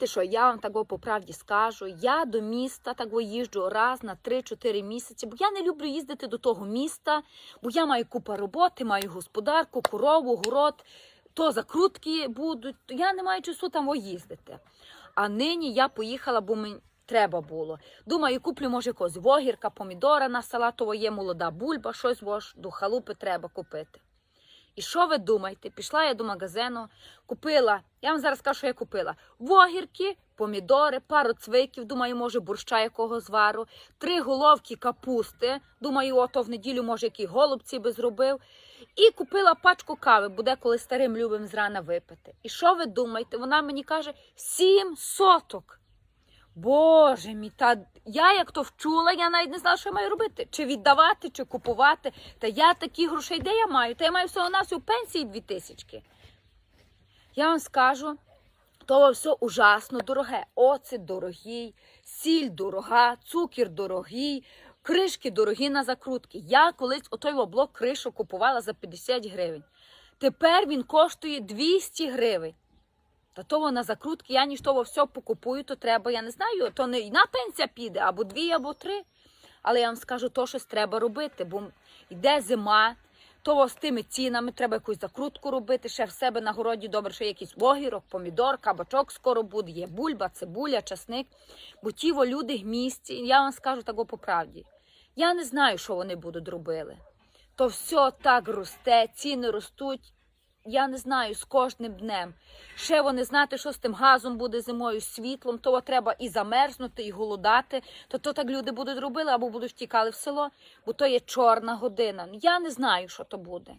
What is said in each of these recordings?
Знаєте що, я вам так по правді скажу, я до міста так їжджу раз на 3-4 місяці, бо я не люблю їздити до того міста, бо я маю купа роботи, маю господарку, корову, город, то закрутки будуть, то я не маю часу там їздити. А нині я поїхала, бо мені треба було. Думаю, куплю, може, якогось вогірка, помідора на салатово є, молода бульба, щось вож, до халупи треба купити. І що ви думаєте? Пішла я до магазину, купила, я вам зараз скажу, що я купила вогірки, помідори, пару цвиків, думаю, може, борща якого звару, три головки капусти. Думаю, ото в неділю, може, які голубці би зробив. І купила пачку кави, буде коли старим любим зрана випити. І що ви думаєте? Вона мені каже: сім соток. Боже мій, та я як то вчула, я навіть не знала, що я маю робити. Чи віддавати, чи купувати. Та я такі грошей, де я маю? Та я маю всього на всю пенсії дві тисячки. Я вам скажу, то все ужасно дороге. Оцет дорогий, сіль дорога, цукір дорогий, кришки дорогі на закрутки. Я колись отой блок кришу купувала за 50 гривень. Тепер він коштує 200 гривень. Та того на закрутки, я ніж того все покупую, то треба, я не знаю, то не одна пенсія піде, або дві, або три. Але я вам скажу, то щось треба робити, бо йде зима, то з тими цінами треба якусь закрутку робити. Ще в себе на городі добре, що якийсь вогірок, помідор, кабачок скоро буде, є бульба, цибуля, часник. Бо ті люди в місті, я вам скажу тако по правді. Я не знаю, що вони будуть робили. То все так росте, ціни ростуть. Я не знаю з кожним днем. Ще вони знати, що з тим газом буде зимою, світлом, то треба і замерзнути, і голодати. То то так люди будуть робили або будуть втікали в село, бо то є чорна година. Я не знаю, що то буде.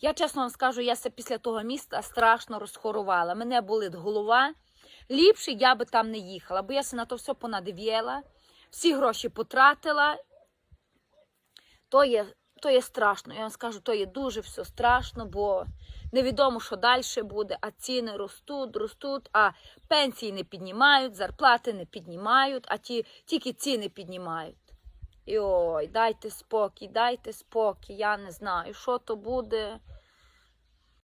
Я чесно вам скажу, я се після того міста страшно розхорувала. Мене болить голова. Ліпше я би там не їхала, бо я се на то все понадив'єла, всі гроші потратила. То є, то є страшно. Я вам скажу, то є дуже все страшно, бо невідомо, що далі буде, а ціни ростуть, ростуть, а пенсії не піднімають, зарплати не піднімають, а ті тільки ціни піднімають. І ой, дайте спокій, дайте спокій, я не знаю, що то буде.